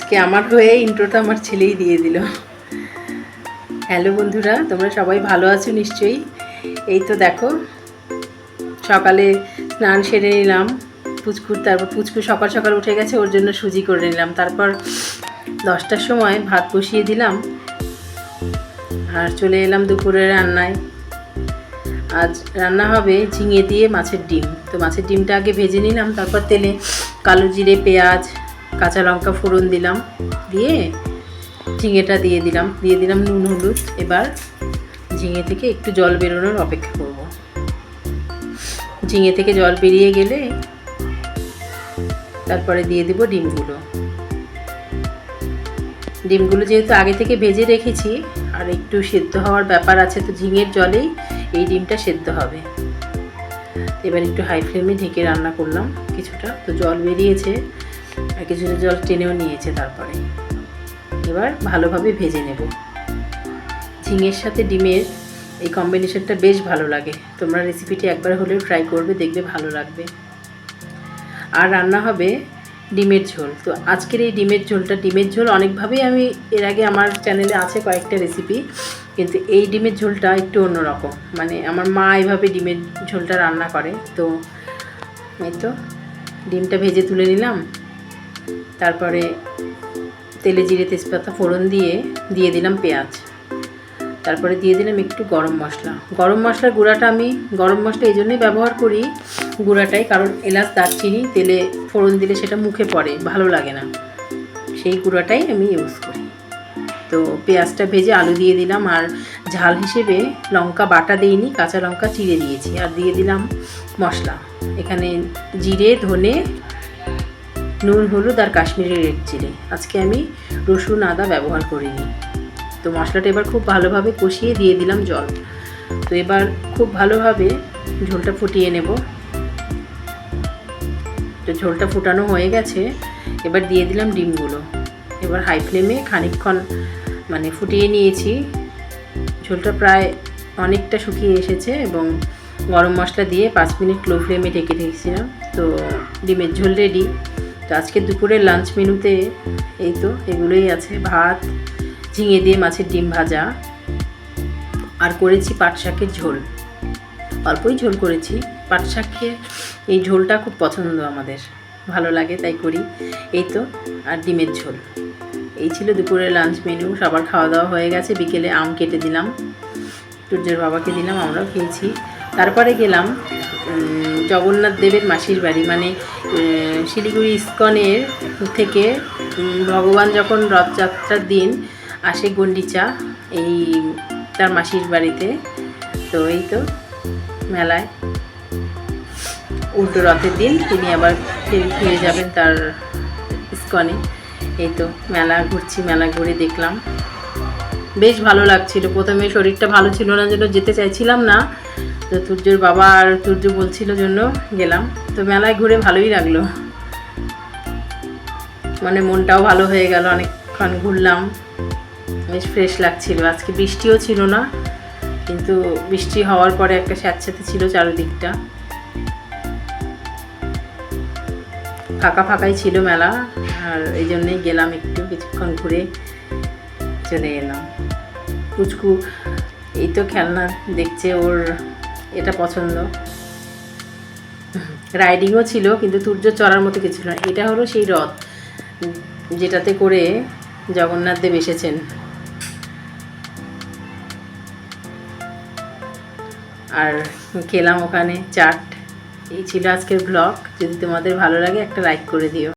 আজকে আমার হয়ে ইন্ট্রোটা আমার ছেলেই দিয়ে দিল। হ্যালো বন্ধুরা, তোমরা সবাই ভালো আছো নিশ্চয়ই? এই তো দেখো, সকালে স্নান সেরে নিলাম, পুচকুর তারপর পুচকু সকাল সকাল উঠে গেছে, ওর জন্য সুজি করে নিলাম। তারপর দশটার সময় ভাত বসিয়ে দিলাম, আর চলে এলাম দুপুরে রান্নায়। আজ রান্না হবে ঝিঙে দিয়ে মাছের ডিম। তো মাছের ডিমটা আগে ভেজে নিলাম, তারপর তেলে কালো জিরে, পেঁয়াজ কাঁচা লঙ্কা ফোড়ন দিলাম, দিয়ে ঝিঙেটা দিয়ে দিলাম দিয়ে দিলাম নুন হলুদ। এবার ঝিঙে থেকে একটু জল বেরোনোর অপেক্ষা করব। ঝিঙে থেকে জল বেরিয়ে গেলে তারপরে দিয়ে দিব ডিমগুলো। ডিমগুলো যেহেতু আগে থেকে ভেজে রেখেছি, আর একটু সেদ্ধ হওয়ার ব্যাপার আছে, তো ঝিঙের জলেই এই ডিমটা সেদ্ধ হবে। এবার একটু হাই ফ্লেমে ঢেকে রান্না করলাম কিছুটা, তো জল বেরিয়েছে। আর কিছুটা জল টেনেও নিয়েছে তারপরে। এবার ভালোভাবে ভেজে নেব। ঝিঙের সাথে ডিমের এই কম্বিনেশনটা বেশ ভালো লাগে। তোমরা রেসিপিটি একবার হলেও ট্রাই করবে, দেখবে ভালো লাগবে। আর রান্না হবে ডিমের ঝোল। তো আজকের এই ডিমের ঝোলটা, ডিমের ঝোল অনেকভাবেই আমি এর আগে আমার চ্যানেলে আছে কয়েকটা রেসিপি কিন্তু এই ডিমের ঝোলটা একটু অন্যরকম। মানে আমার মা এইভাবে ডিমের ঝোলটা রান্না করে। তো এই তো, ডিমটা ভেজে তুলে নিলাম। তারপরে তেলে জিরে তেজপাতা ফোড়ন দিয়ে দিয়ে দিলাম পেঁয়াজ। তারপরে দিয়ে দিলাম একটু গরম মশলা। গরম মশলার গুঁড়াটা আমি, গরম মশলা এই জন্যই ব্যবহার করি গুঁড়াটাই, কারণ এলাচ, দারচিনি, তেলে ফোড়ন দিলে সেটা মুখে পড়ে, ভালো লাগে না। সেই গুঁড়াটাই আমি ইউজ করি। তো পেঁয়াজটা ভেজে আলু দিয়ে দিলাম, আর ঝাল হিসেবে লঙ্কা বাটা দিইনি, কাঁচা লঙ্কা চিড়ে দিয়েছি, আর দিয়ে দিলাম মশলা। এখানে জিরে, ধনে নুন, হলুদ আর কাশ্মীরি রেড চিলি। আজকে আমি রসুন, আদা ব্যবহার করিনি। তো মশলাটা এবার খুব ভালোভাবে কষিয়ে দিয়ে দিলাম জল। তো এবার খুব ভালোভাবে ঝোলটা ফুটিয়ে নেব। তো ঝোলটা ফুটানো হয়ে গেছে। এবার দিয়ে দিলাম ডিমগুলো। এবার হাই ফ্লেমে খানিকক্ষণ মানে ফুটিয়ে নিয়েছি। ঝোলটা প্রায় অনেকটা শুকিয়ে এসেছে এবং গরম মশলা দিয়ে পাঁচ মিনিট লো ফ্লেমে ঢেকে রেখেছিলাম তো ডিমের ঝোল রেডি তো আজকে দুপুরের লাঞ্চ মেনুতে এই তো এগুলোই আছে, ভাত, ঝিঙে দিয়ে মাছের ডিম ভাজা আর করেছি পাট শাকের ঝোল। অল্পই ঝোল করেছি, পাট শাকের এই ঝোলটা খুব পছন্দ আমাদের, ভালো লাগে তাই করি। এই তো, আর ডিমের ঝোল। এই ছিল দুপুরের লাঞ্চ মেনু সবার খাওয়া দাওয়া হয়ে গেছে, বিকেলে আম কেটে দিলাম। সূর্যের বাবাকে দিলাম, আমরাও খেয়েছি। তারপরে গেলাম জগন্নাথ দেবের মাসির বাড়ি। মানে শিলিগুড়ি ইস্কনের থেকে ভগবান যখন রথযাত্রার দিন আসে গন্ডিচা এই তার মাসির বাড়িতে, তো এই তো মেলায়। উল্টো রথের দিন তিনি আবার ফিরে ফিরে যাবেন তার ইস্কনে। এই তো মেলা ঘুরছি, মেলা ঘুরে দেখলাম। বেশ ভালো লাগছিল। প্রথমে শরীরটা ভালো ছিল না জন্য যেতে চাইছিলাম না। তো তুর্যর বাবা আর তুর্য বলছিল জন্য গেলাম। তো মেলায় ঘুরে ভালোই লাগল। মানে মনটাও ভালো হয়ে গেল, অনেকক্ষণ ঘুরলাম। বেশ ফ্রেশ লাগছিল। আজকে বৃষ্টিও ছিল না, কিন্তু বৃষ্টি হওয়ার পরে একটা স্যাঁতস্যাঁতে ছিল চারিদিকটা। ফাঁকা ফাঁকাই ছিল মেলা, আর এই জন্যেই গেলাম একটু, কিছুক্ষণ ঘুরে চলে এলাম। পুচকু এই তো খেলনা, দেখছে ওর এটা পছন্দ। রাইডিংও ছিল, কিন্তু তুর্য চড়ার মতো কিছু না এটা হলো সেই রথ, যেটাতে করে জগন্নাথ দেব এসেছেন। আর খেলাম ওখানে চাট। এই ছিল আজকের ব্লগ যদি তোমাদের ভালো লাগে, একটা লাইক করে দিও।